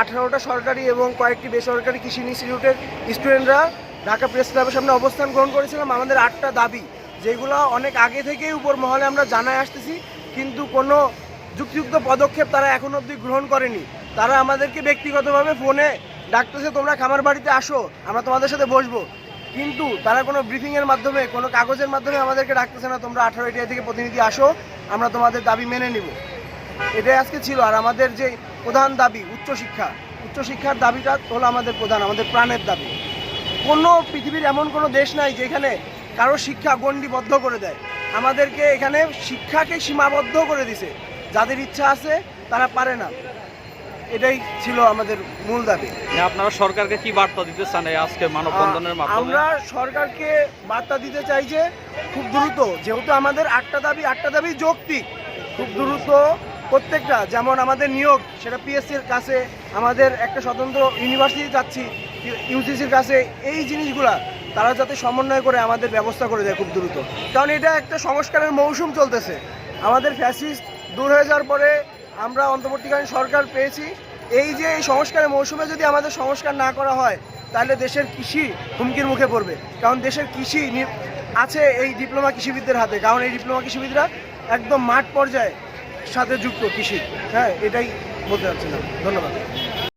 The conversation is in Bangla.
আঠারোটা সরকারি এবং কয়েকটি বেসরকারি কৃষি ইনস্টিটিউটের স্টুডেন্টরা ঢাকা প্রেস ক্লাবের সামনে অবস্থান গ্রহণ করেছিলাম। আমাদের আটটা দাবি, যেগুলো অনেক আগে থেকেই উপর মহলে আমরা জানায় আসতেছি, কিন্তু কোনো যুক্তিযুক্ত পদক্ষেপ তারা এখন অবধি গ্রহণ করেনি। তারা আমাদেরকে ব্যক্তিগতভাবে ফোনে ডাকতেছে, তোমরা খামার বাড়িতে আসো, আমরা তোমাদের সাথে বসবো। কিন্তু তারা কোনো ব্রিফিংয়ের মাধ্যমে, কোনো কাগজের মাধ্যমে আমাদেরকে ডাকতেছে না, তোমরা আঠারো এটিআই থেকে প্রতিনিধি আসো, আমরা তোমাদের দাবি মেনে নিব। এটাই আজকে ছিল। আর আমাদের যে প্রধান দাবি উচ্চশিক্ষা উচ্চশিক্ষার দাবিটা হলো আমাদের প্রধান আমাদের প্রাণের দাবি। কোনো পৃথিবীর এমন কোনো দেশ নাই যেখানে কারও শিক্ষা গণ্ডিবদ্ধ করে দেয়। আমাদেরকে এখানে শিক্ষাকে সীমাবদ্ধ করে দিছে। যাদের ইচ্ছা আছে তারা পারে না। এটাই ছিল আমাদের মূল দাবি। যে আপনারা সরকারকে কি বার্তা দিতে চান এই আজকে মানববন্ধনের মাধ্যমে? আমরা সরকারকে বার্তা দিতে চাই যে খুব দ্রুত যেহেতু আমাদের আটটা দাবি আটটা দাবি যৌক্তিক খুব দ্রুত প্রত্যেকটা, যেমন আমাদের নিয়োগ, সেটা পিএসসির কাছে আমাদের একটা স্বতন্ত্র ইউনিভার্সিটি যাচ্ছি ইউসিসির কাছে, এই জিনিসগুলা তারা যাতে সমন্বয় করে আমাদের ব্যবস্থা করে দেয় খুব দ্রুত। কারণ এটা একটা সংস্কারের মৌসুম চলতেছে। আমাদের ফ্যাসিস্ট দূর হয়ে যাওয়ার পরে আমরা অন্তর্বর্তীকালীন সরকার পেয়েছি। এই যে এই সংস্কারের মৌসুমে যদি আমাদের সংস্কার না করা হয়, তাহলে দেশের কৃষি হুমকির মুখে পড়বে। কারণ দেশের কৃষি আছে এই ডিপ্লোমা কৃষিবিদদের হাতে। কারণ এই ডিপ্লোমা কৃষিবিদরা একদম মাঠ পর্যায়ে সাথে যুক্ত কৃষি। হ্যাঁ এটাই বলতে চাচ্ছিলাম। ধন্যবাদ।